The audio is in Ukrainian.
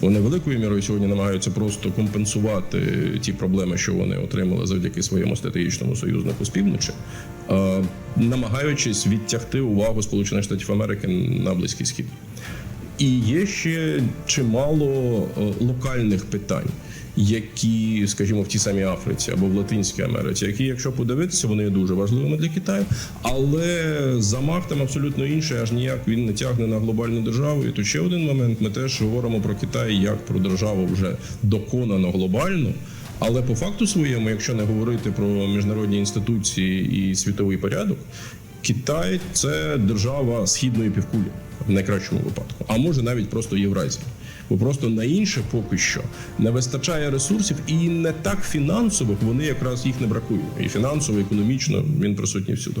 Вони великою мірою сьогодні намагаються просто компенсувати ті проблеми, що вони отримали завдяки своєму стратегічному союзнику з півночі, намагаючись відтягти увагу Сполучених Штатів Америки на Близький Схід. І є ще чимало е, локальних питань, які, скажімо, в тій самій Африці або в Латинській Америці, які, якщо подивитися, вони є дуже важливими для Китаю. Але замах там абсолютно інший, аж ніяк він не тягне на глобальну державу. І тут ще один момент: ми теж говоримо про Китай як про державу вже доконано глобальну. Але по факту своєму, якщо не говорити про міжнародні інституції і світовий порядок, Китай це держава східної півкулі в найкращому випадку, а може навіть просто Євразії. Бо просто на інше поки що не вистачає ресурсів, і не так фінансових вони якраз їх не бракує. І фінансово, і економічно він присутній всюди.